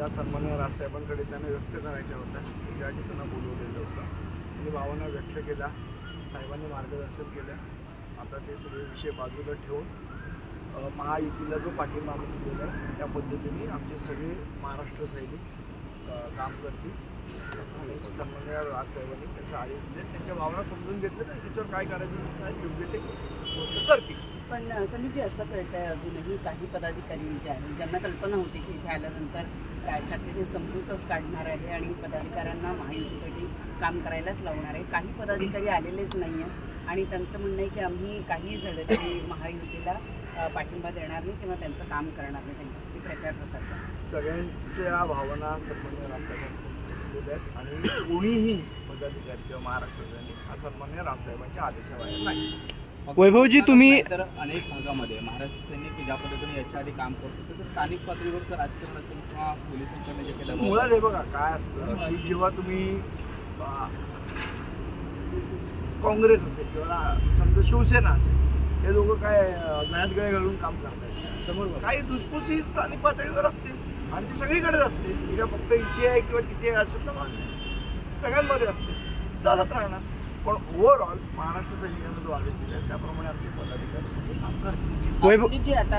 त्या सन्मान्य राजसाहेबांकडे त्यांना व्यक्त करायच्या होत्या. ज्या ठिकाणी बोलवलेलं होतं. त्यांनी भावना व्यक्त केल्या. साहेबांनी मार्गदर्शन केलं. आता ते सगळे विषय बाजूला ठेवून महायुतीला जो पाठिंबा आम्ही दिलेला आहे त्या पद्धतीने आमचे सगळे महाराष्ट्र सैनिक काम करतील. आणि सन्मान्य राजसाहेबांनी त्याचे आदेश दिले त्यांच्या भावना समजून घेतल्या तर त्याच्यावर काय करायचं साहेब योग्य ते गोष्ट करतील. पण संदीपजी असं कळत आहे अजूनही काही पदाधिकारी जे आहेत ज्यांना कल्पना होती की इथे आल्यानंतर काय ठाकरे हे समजूतच काढणार आहे आणि पदाधिकाऱ्यांना महायुतीसाठी काम करायलाच लावणार आहे. काही पदाधिकारी आलेलेच नाही आहे आणि त्यांचं म्हणणं आहे की आम्ही काही झालं तरी महायुतीला पाठिंबा देणार नाही किंवा त्यांचं काम करणार नाही. त्यांच्यासाठी प्रचार प्रसार करणार सगळ्यांच्या भावना सन्मान्य राजसाहेबांनी आणि कोणीही पदाधिकारी किंवा महाराष्ट्राने असन्मान्य सन्मान्य राजसाहेबांच्या आदेशाबाहेर नाही. वैभवजी, तुम्ही- तर अनेक भागामध्ये महाराष्ट्र सैनिक ज्या पद्धतीने याच्या आधी काम करत होते तर स्थानिक पातळीवरचं राजकारण असेल किंवा पोलिसांकडे जे काही दबाव मुळात हे बघा काय असतं की जेव्हा तुम्ही काँग्रेस असेल किंवा समजा शिवसेना असेल हे लोक काय गळ्यात गळे घालून काम करतात समोर काही दुसपुसी स्थानिक पातळीवर असतील आणि ती सगळीकडेच असते ती काय फक्त इथे आहे किंवा तिथे आहे असं तर नाही. सगळ्यांमध्ये असते चालत राहणार. पण ओव्हरऑल महाराष्ट्र सैनिकांना जो आदेश दिला त्याप्रमाणे आमचे पदाधिकारी सगळे काम करतील आता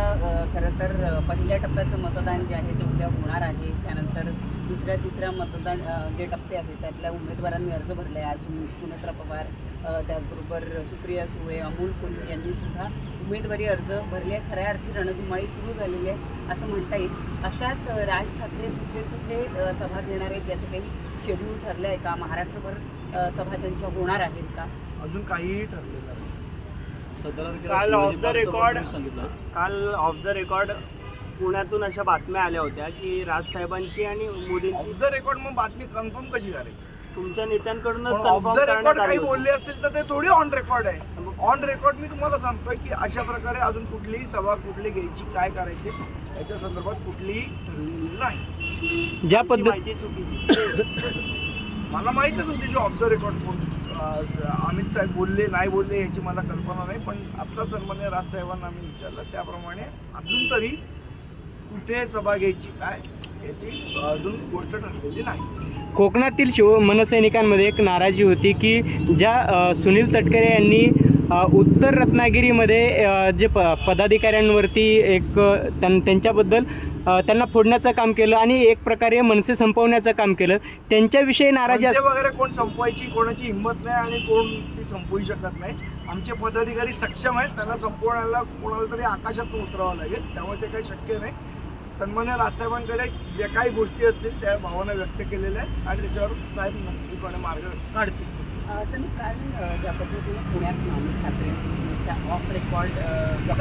खरं तर पहिल्या टप्प्याचं मतदान जे आहे ते उद्या होणार आहे. त्यानंतर दुसऱ्या तिसऱ्या मतदान जे टप्पे आहेत त्यातल्या उमेदवारांनी अर्ज भरले आहे आज सुनि- सुनेत्रा पवार त्याचबरोबर सुप्रिया सुळे अमोल कोल्हे यांनी सुद्धा उमेदवारी अर्ज भरले आहे खऱ्या अर्थी रणधुमाळी सुरू झालेली आहे असं म्हणता येईल. अशात राज ठाकरे कुठे कुठे सभा घेणार आहेत याचं काही शेड्यूल ठरलं आहे का? महाराष्ट्रभर सभा त्यांच्या होणार आहेत का? अजून काहीही ठरलेलं नाही. काल ऑफ द रेकॉर्ड सांगितलं. काल ऑफ द रेकॉर्ड पुण्यातून अशा बातम्या आल्या होत्या की राजसाहेबांची आणि मोदींची ऑफ द रेकॉर्ड मग बातमी कन्फर्म कशी करायची? तुमच्या नेत्यांकडूनच ऑफ कन्फर्म द रेकॉर्ड करण्यात काही आली होती. बोलले असतील तर ते थोडी ऑन रेकॉर्ड आहे. ऑन रेकॉर्ड मी तुम्हाला सांगतोय की अशा प्रकारे अजून कुठलीही सभा कुठली घ्यायची काय करायचे याच्या संदर्भात कुठलीही ठरलेली नाही. ज्या पद्धत माहिती चुकीची. मला माहीतच आहे तुमच्याशी ऑफ द रेकॉर्ड कोण अमित साहेब बोलले नाही बोलले याची मला कल्पना नाही पण आपला सन्मान्य राजसाहेबांना आम्ही विचारलं. त्याप्रमाणे अजून तरी कुठे सभा घ्यायची काय याची अजून गोष्ट ठरलेली नाही. कोकणातील शिव मनसैनिकांमध्ये एक नाराजी होती की ज्या सुनील तटकरे यांनी उत्तर रत्नागिरीमध्ये जे प पदाधिकाऱ्यांवरती एक त्यां त्यांच्याबद्दल त्यांना फोडण्याचं काम केलं आणि एक प्रकारे मनसे संपवण्याचं काम केलं. त्यांच्याविषयी नाराजी मनसे वगैरे कोण संपवायची कोणाची हिंमत नाही आणि कोण ती संपवू शकत नाही. आमचे पदाधिकारी सक्षम आहेत त्यांना संपवण्याला कोणाला तरी आकाशात उतरावं लागेल त्यामुळे ते काही शक्य नाही. सन्मान्य राजसाहेबांकडे ज्या काही गोष्टी असतील त्या भावना व्यक्त केलेल्या आहेत आणि त्याच्यावर साहेब नक्कीपणे मार्ग काढतील. अ, संदीप काल अ, ज्या पद्धतीने पुण्यात ठाकरेंच्या ऑफ रेकॉर्ड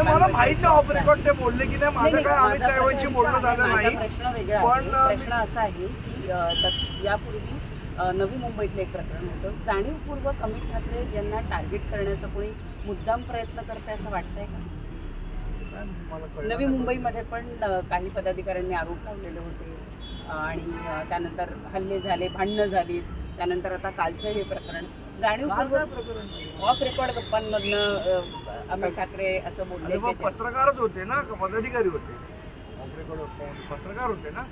मला माहीत नाही ऑफ रेकॉर्ड ते बोलले की नाही माझं काय अमित साहेबांशी बोलणं झालं नाही. प्रश्न वेगळा आहे प्रश्न असा आहे की यापूर्वी नवी मुंबईतलं एक प्रकरण होतं. जाणीवपूर्वक अमित ठाकरे यांना टार्गेट करण्याचा कोणी मुद्दाम प्रयत्न करताय असं वाटतंय का? नवी. मुंबईमध्ये पण काही पदाधिकाऱ्यांनी आरोप लावलेले होते. आणि त्यानंतर हल्ले झाले भांडणं झाली. त्यानंतर आता कालचं हे प्रकरण. जाणीवपूर्वक ऑफ रेकॉर्ड गप्पांमधनं अमित ठाकरे असं अरे बोलले पत्रकारच होते ना का पदाधिकारी होते? ऑफ रेकॉर्ड पत्रकार होते ना?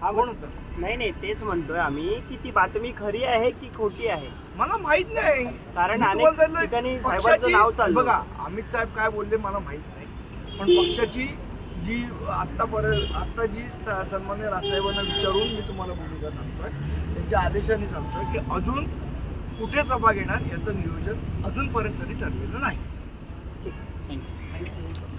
हा कोण होतं? नाही नाही तेच म्हणतोय आम्ही की ती बातमी खरी आहे की खोटी आहे? मला माहीत नाही. कारण अनेक ठिकाणी साहेबांचं नाव चाललं बघा अमित साहेब काय बोलले मला माहीत नाही. पण पक्षाची जी आतापर्यंत आता जी सन्मान्य राजसाहेबांना विचारून मी तुम्हाला भूमिका सांगतोय? त्यांच्या आदेशाने सांगतोय की अजून कुठे सभा घेणार याचं नियोजन अजूनपर्यंत तरी ठरलेलं नाही. ठीक थँक्यू